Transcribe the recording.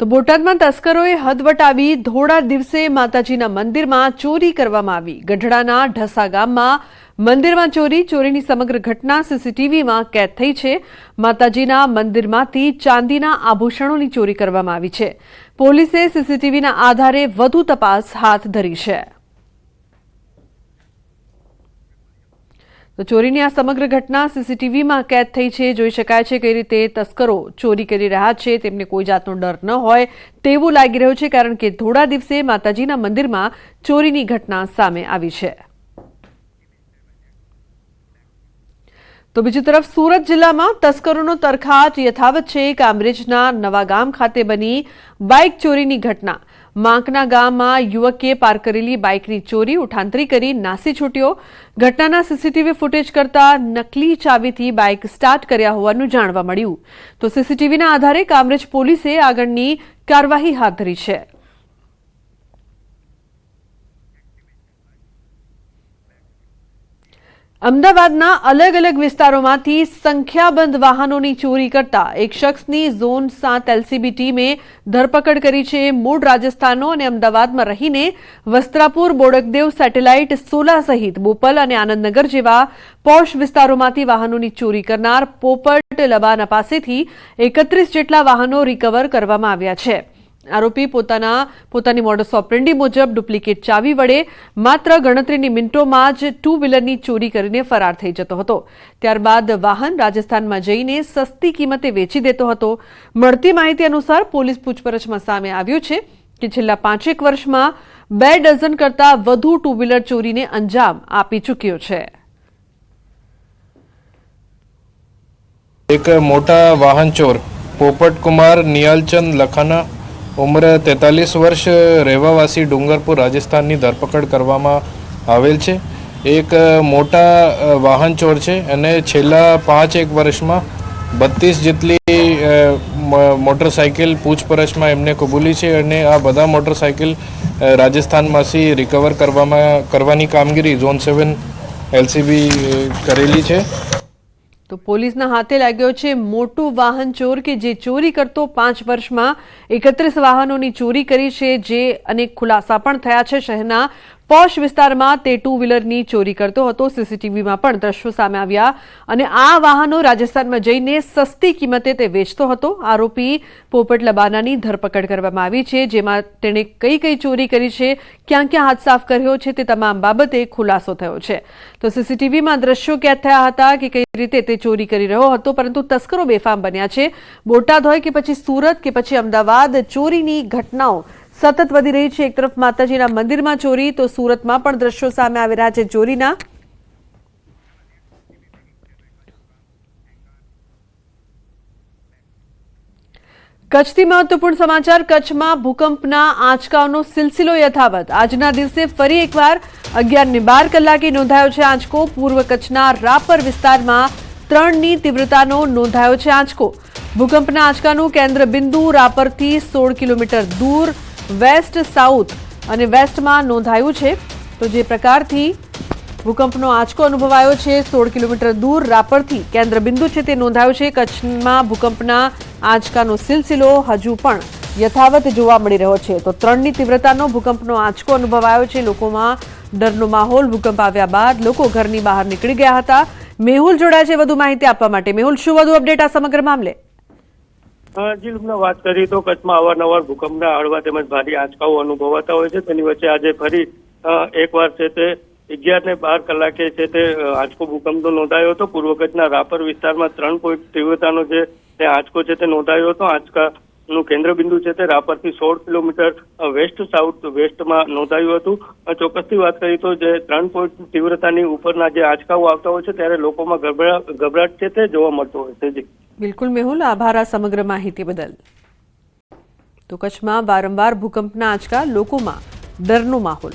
તો બોટાદમાં તસ્કરોએ હદ વટાવી ધોળા દિવસે માતાજીના મંદિરમાં ચોરી કરવામાં આવી. ગઢડાના ઢસા ગામમાં મંદિરમાં ચોરી, ચોરીની સમગ્ર ઘટના સીસીટીવીમાં કેદ થઈ છે. માતાજીના મંદિરમાંથી ચાંદીના આભૂષણોની ચોરી કરવામાં આવી છે. પોલીસે સીસીટીવીના આધારે વધુ તપાસ હાથ ધરી છે. તો ચોરીની આ સમગ્ર ઘટના સીસીટીવીમાં કેદ થઈ છે. જોઈ શકાય છે કઈ રીતે તસ્કરો ચોરી કરી રહ્યા છે. તેમને કોઈ જાતનો ડર ન હોય તેવું લાગી રહ્યું છે, કારણ કે થોડા દિવસે માતાજીના મંદિરમાં ચોરીની ઘટના સામે આવી છે. તો બીજી તરફ સુરત જિલ્લામાં તસ્કરોનો તરખાટ યથાવત છે. કામરેજના નવાગામ ખાતે બની બાઇક ચોરીની ઘટના. માંકના ગામમાં યુવકે પાર કરેલી બાઇકની ચોરી ઉઠાંતરી કરી નાસી છૂટ્યો. ઘટનાના સીસીટીવી ફૂટેજ કરતા નકલી ચાવીથી બાઇક સ્ટાર્ટ કર્યા હોવાનું જાણવા મળ્યું. તો સીસીટીવીના આધારે કામરેજ પોલીસે આગળની કાર્યવાહી હાથ ધરી છે. અમદાવાદના અલગ અલગ વિસ્તારોમાંથી સંખ્યાબંધ વાહનોની ચોરી કરતા એક શખ્સની ઝોન સાત એલસીબી ટીમે ધરપકડ કરી છે. મૂળ રાજસ્થાનનો અને અમદાવાદમાં રહીને વસ્ત્રાપુર, બોડકદેવ સેટેલાઇટ, સોલા સહિત બોપલ અને આનંદનગર જેવા પોશ વિસ્તારોમાંથી વાહનોની ચોરી કરનાર પોપટ લબાના પાસેથી એકત્રીસ જેટલા વાહનો રિકવર કરવામાં આવ્યા છે. આરોપી પોતાના, પોતાની મોડસ ઓપરેન્ડી મુજબ ડુપ્લિકેટ ચાવી વડે માત્ર ગણતરીની મિનિટોમાં જ ટુ વ્હીલરની ચોરી કરીને ફરાર થઈ જતો હતો. ત્યારબાદ વાહન રાજસ્થાનમાં જઈને સસ્તી કિંમતે વેચી દેતો હતો. મળતી માહિતી અનુસાર પોલીસ પૂછપરછમાં સામે આવ્યું છે કે છેલ્લા પાંચેક વર્ષમાં બે ડઝન કરતાં વધુ ટુ વ્હીલર ચોરીને અંજામ આપી ચૂક્યો છે. એક મોટા વાહન ચોર પોપટકુમાર નિયાલચંદ લખાના ઉંમર તેતાલીસ વર્ષ રહેવાવાસી ડુંગરપુર રાજસ્થાનની ધરપકડ કરવામાં આવેલ છે. એક મોટા વાહન ચોર છે અને છેલ્લા પાંચ એક વર્ષમાં બત્રીસ જેટલી મોટરસાઇકલ પૂછપરછમાં એમને કબૂલી છે અને આ બધા મોટરસાઇકલ રાજસ્થાનમાંથી રિકવર કરવામાં, કરવાની કામગીરી ઝોન સેવન એલસીબી કરેલી છે. તો પોલીસના હાથે લાગ્યો છે મોટું વાહન ચોર કે જે ચોરી કરતો પાંચ વર્ષમાં એકત્રીસ વાહનોની ચોરી કરી છે, જે અનેક ખુલાસા પણ થયા છે શહેરના પોશ વિસ્તારમાં તે ટુ વ્હીલરની ચોરી કરતો હતો. સીસીટીવીમાં પણ દ્રશ્યો સામે આવ્યા અને આ વાહનો રાજસ્થાનમાં જઈને સસ્તી કિંમતે તે વેચતો હતો. આરોપી પોપટ લબાનાની ધરપકડ કરવામાં આવી છે, જેમાં તેણે કઈ કઈ ચોરી કરી છે, ક્યાં ક્યાં હાથ સાફ કર્યો છે, તે તમામ બાબતે ખુલાસો થયો છે. તો સીસીટીવીમાં દ્રશ્યો કેદ થયા હતા કે કઈ રીતે તે ચોરી કરી રહ્યો હતો, પરંતુ તસ્કરો બેફામ બન્યા છે. બોટાદ હોય કે પછી સુરત કે પછી અમદાવાદ, ચોરીની ઘટનાઓ સતત વધી રહી છે. એક તરફ માતાજીના મંદિરમાં ચોરી, તો સુરતમાં પણ દ્રશ્યો સામે આવી રહ્યા છે ચોરીના. કચ્છથી મહત્વપૂર્ણ સમાચાર, કચ્છમાં ભૂકંપના આંચકાઓનો સિલસિલો યથાવત. આજના દિવસે ફરી એકવાર અગિયાર ને બાર કલાકે નોંધાયો છે આંચકો. પૂર્વ કચ્છના રાપર વિસ્તારમાં ત્રણની તીવ્રતાનો નોંધાયો છે આંચકો. ભૂકંપના આંચકાનું કેન્દ્ર બિંદુ રાપરથી સોળ કિલોમીટર દૂર વેસ્ટ સાઉથ અને વેસ્ટમાં નોંધાયું છે. તો જે પ્રકારથી ભૂકંપનો આંચકો અનુભવાયો છે, સોળ કિલોમીટર દૂર રાપરથી કેન્દ્ર બિંદુ છે તે નોંધાયું છે. કચ્છમાં ભૂકંપના આંચકાનો સિલસિલો હજુ પણ યથાવત જોવા મળી રહ્યો છે. તો ત્રણની તીવ્રતાનો ભૂકંપનો આંચકો અનુભવાયો છે. લોકોમાં ડરનો માહોલ ભૂકંપ આવ્યા બાદ લોકો ઘરની બહાર નીકળી ગયા હતા. મેહુલ જોડાયા છે વધુ માહિતી આપવા માટે. મેહુલ, શું વધુ અપડેટ આ સમગ્ર મામલે? જી તમને વાત કરીએ તો કચ્છમાં અવારનવાર ભૂકંપના હળવા તેમજ ભારે આંચકાઓ અનુભવાતા હોય છે. તેની વચ્ચે આજે ફરી એકવાર છે તે અગિયાર ને બાર કલાકે છે તે આંચકો ભૂકંપનો નોંધાયો હતો. પૂર્વ કચ્છના રાપર વિસ્તારમાં ત્રણ પોઈન્ટ તીવ્રતાનો જે તે આંચકો છે તે નોંધાયો હતો. આંચકાનું કેન્દ્રબિંદુ છે તે રાપરથી સોળ કિલોમીટર વેસ્ટ, સાઉથ વેસ્ટમાં નોંધાયું હતું. ચોક્કસથી વાત કરી તો જે ત્રણ પોઈન્ટ તીવ્રતાની ઉપરના જે આંચકાઓ આવતા હોય છે, ત્યારે લોકોમાં ગભરાટ છે તે જોવા મળતો હોય છે. જી. બિલકુલ મેહુલ, આભાર આ સમગ્ર માહિતી બદલ. તો કચ્છમાં વારંવાર ભૂકંપના આંચકા લોકોમાં, ડરનો માહોલ.